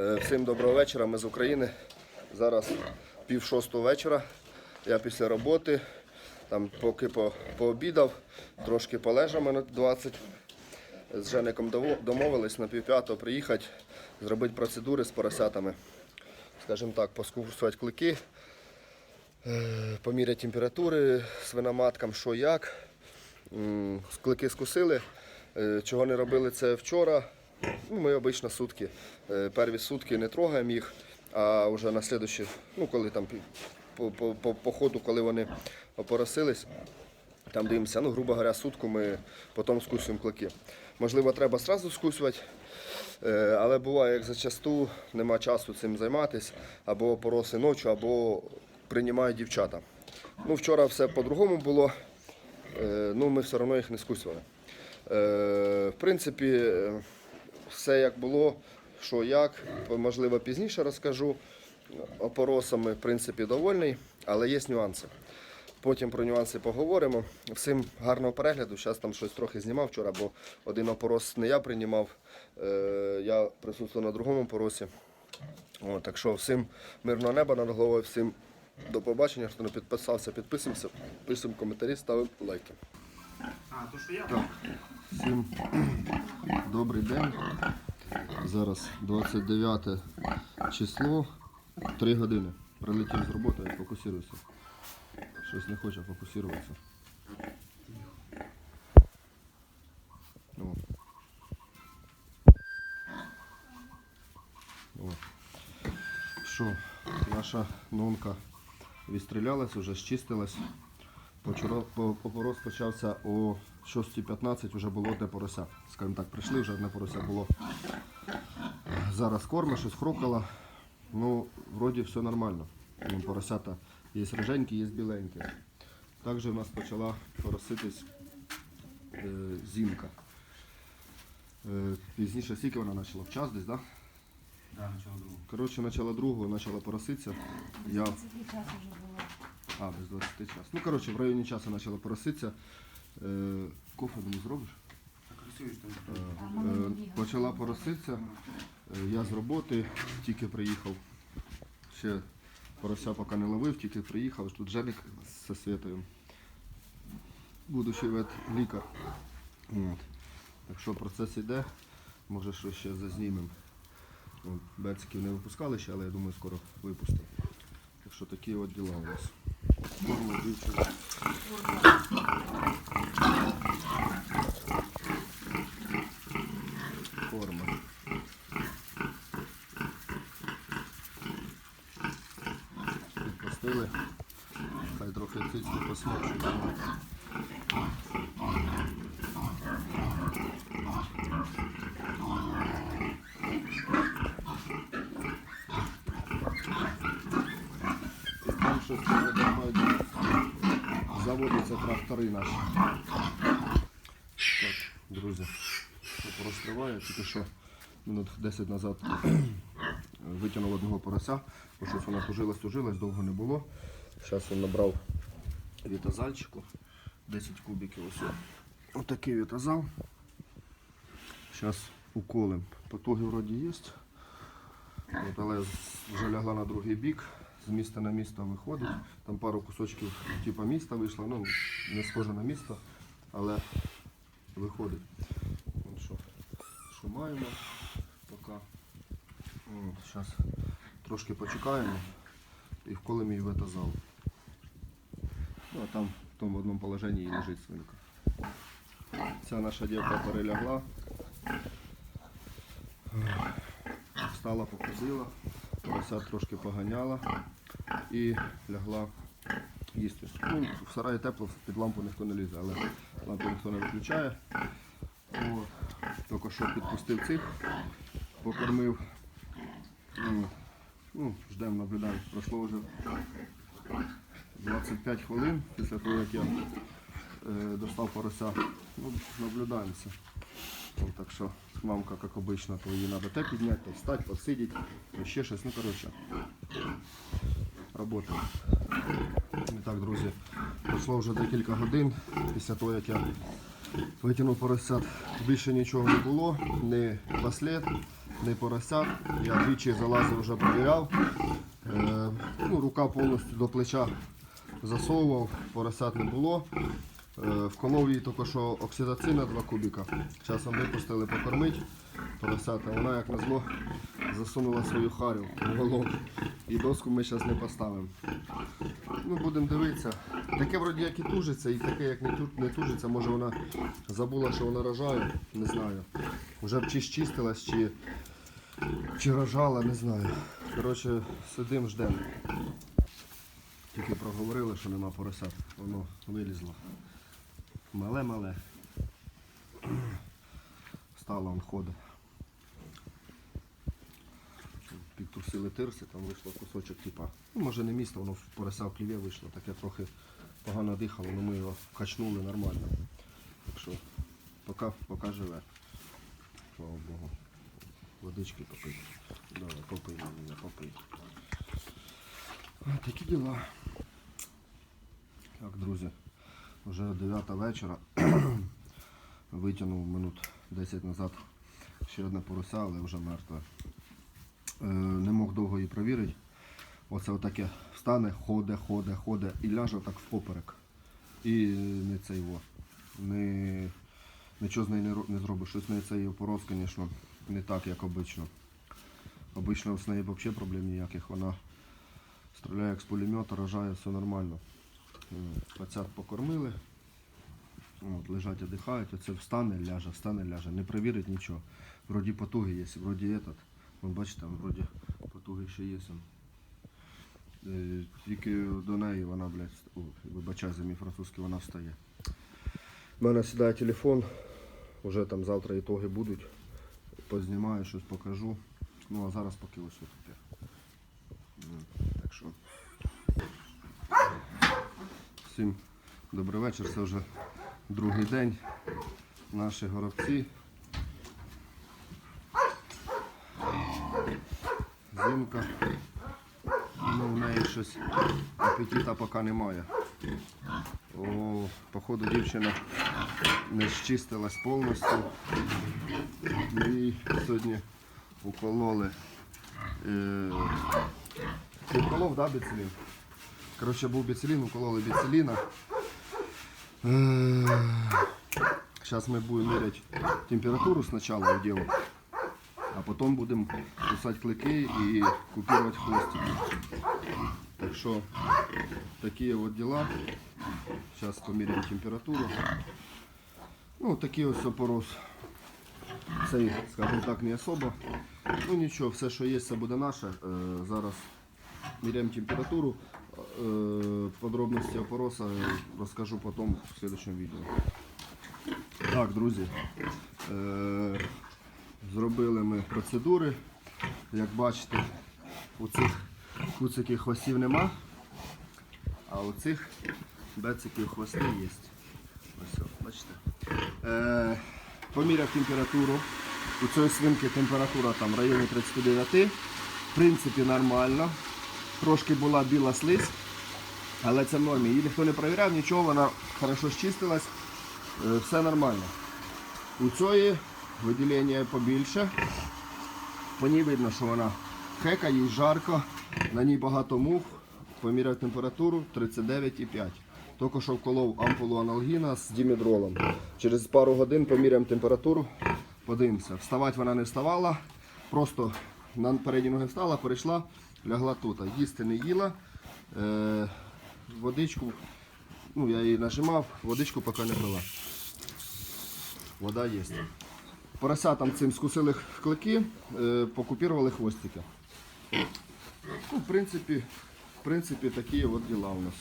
Е, Всім доброго вечора, ми з України. Зараз пів шостого вечора. Я після роботи, там поки по, пообідав, трошки полежав минут 20. З Жеником домовились на пів п'ятого приїхати, зробити процедури з поросятами. Скажімо так, поскусувати клики, е, поміряти температури свиноматкам, що як. Клики скусили. Е, Чого не робили це вчора. Ну, ми обично сутки. Е, Перві сутки не трогаємо їх, а вже на слідущі, ну коли там по, по, ходу, коли вони опоросились, там дивимося, ну, грубо говоря, сутку ми потім скусуємо клики. Можливо, треба одразу скусувати, е, але буває, як зачасту нема часу цим займатися, або пороси ночі, або приймають дівчата. Ну, вчора все по-другому було, е, ну, ми все одно їх не скусували. В принципі, все як було, що як, можливо, пізніше розкажу. Опоросами, в принципі, довольний, але є нюанси. Потім про нюанси поговоримо. Всім гарного перегляду. Зараз там щось трохи знімав вчора, бо один опорос не я приймав, е, я присутствував на другому поросі. О, так що всім мирного неба над головою, всім до побачення. Хто не підписався, підписуємося, пишемо коментарі, ставимо лайки. А, то що я? Всім добрий день. Зараз 29 число, 3 години. Прилетів з роботи, фокусуюся. Щось не хоче фокусуватися. Що, наша нонка відстрілялась, вже по- Попорос почався о 6.15, вже було одне порося. Скажімо так, прийшли, вже одне порося було. Зараз корма, щось хрукало. Ну, вроді все нормально. Ну, Поросята є риженькі, є біленькі. Також у нас почала пороситись е, зімка. Е, пізніше скільки вона почала? В час десь, так? Да? Да. Коротше, почала другого, почала пороситися. Я... А, без 20 час. Ну, коротше, в районі часу почала пороситися. Е, кофе зробиш? Так красивий, що Е, почала пороситися. Е, я з роботи тільки приїхав. Ще порося поки не ловив, тільки приїхав. Тут Женик зі Святою. Будущий вет лікар. От. Так що процес йде, може щось ще зазнімемо. От, не випускали ще, але я думаю, скоро випустимо. Так що такі от діла у нас. Форма дівчина. Корма. Відпустили. Хай трохи цицьки посмочуть. І там щось я думаю, заводяться трактори наші. Так, друзі, розкриваю, тільки що минут 10 назад витягнув одного порося, бо щось вона тужилась, тужилась, довго не було. Зараз він набрав вітазальчику, 10 кубиків ось. Отакий вітазал. Зараз уколем. Потуги вроді є. Але вже лягла на другий бік, з міста на місто виходить. Там пару кусочків типу міста вийшло, ну не схоже на місто, але виходить. От що, що маємо поки. Зараз трошки почекаємо і вколимо її в етазал. Ну, а там в тому одному положенні і лежить свинка. Ця наша дівка перелягла. Встала, походила, порося трошки поганяла і лягла їсти. Ну, в сараї тепло, під лампу ніхто не лізе, але лампу ніхто не виключає. От. Тільки що підпустив цих, покормив. Ну, Ну, ждемо, наблюдаємо. Пройшло вже 25 хвилин після того, як я е, достав порося. Ну, наблюдаємося. Ну, так що мамка, як обично, то її треба те підняти, то встати, посидіти, то ще щось. Ну, коротше, робота. І так, друзі, пройшло вже декілька годин після того, як я витягнув поросят. Більше нічого не було, ні послід, не поросят. Я двічі залазив, вже перевіряв. Е, ну, рука повністю до плеча засовував, поросят не було. Е, Вколов їй тільки що оксидоцина 2 кубіка. Часом випустили покормити поросята. Вона, як назло, засунула свою харю в голову. І доску ми зараз не поставимо. Ну, будемо дивитися. Таке вроді як і тужиться, і таке як не, тужиться, може вона забула, що вона рожає, не знаю. Вже чи щистилась, чи, чи рожала, не знаю. Коротше, сидимо, ждемо. Тільки проговорили, що нема поросят. Воно вилізло. Мале-мале. Стало он ходить. Підтрусили тирси, там вийшло кусочок типа. Ну, може не місто, воно в порося в кліві вийшло, таке трохи погано дихало, але ми його качнули нормально. Так що поки, поки живе. Слава Богу. Водички попити. Давай, попий мене, попий. Такі діла. Так, друзі, вже 9 вечора. Витягнув минут 10 назад ще одне порося, але вже мертве. Е, не мог довго її провірити. Оце отаке встане, ходе, ходе, ходе і ляже так впоперек. І не цей во. Не, нічого з нею не, не зробиш. Щось з нею цей опорос, звісно, не так, як обично. Обично з нею взагалі проблем ніяких. Вона стріляє як з пулемета, рожає, все нормально. Е, Пацят покормили. От, лежать, віддихають, оце встане, ляже, встане, ляже, не перевірить нічого. Вроді потуги є, вроді этот. Вон, бачите, вроді потуги ще є. Е, Тільки до неї вона, блядь, вибачай за мій французький, вона встає. У мене сідає телефон, вже там завтра ітоги будуть. Познімаю, щось покажу. Ну а зараз поки ось. Ну, Так що. Всім добрий вечір. Це вже другий день. Наші горобці. Зимка. Ну, в неї щось апетита поки немає. О, походу дівчина не щистилась повністю. І сьогодні укололи. Е, уколов, да, біцилін? Коротше, був біцилін, укололи біциліна. Сейчас мы будем мерять температуру сначала у девок, а потом будем кусать клыки и купировать хвостики. Так что такие вот дела. Сейчас померяем температуру. Ну, такий ось опорос. Цей, скажімо так, не особо. Ну нічого, все, що є, це буде наше. Е, зараз міряємо температуру. Е, подробності опороса розкажу потім в следующем відео. Так, друзі, е, зробили ми процедури. Як бачите, у цих куциків хвостів нема, а у цих бециків хвости є. Ось, бачите. Е, поміряв температуру. У цієї свинки температура там в районі 39. В принципі, нормально. Трошки була біла слизь, але це в нормі. Її ніхто не перевіряв, нічого, вона хорошо щистилась. Е, все нормально. У цієї виділення побільше. По ній видно, що вона хека, їй жарко, на ній багато мух. Поміряв температуру 39,5. Тільки що вколов ампулу аналгіна з дімедролом. Через пару годин поміряємо температуру, подивимося. Вставати вона не вставала, просто на передні ноги встала, перейшла, лягла тут. Їсти не їла. Е, водичку, ну я її нажимав, водичку поки не пила. Вода є. Поросятам цим скусили клики, е, покупірували хвостики. Ну, в принципі, в принципі, такі от діла у нас.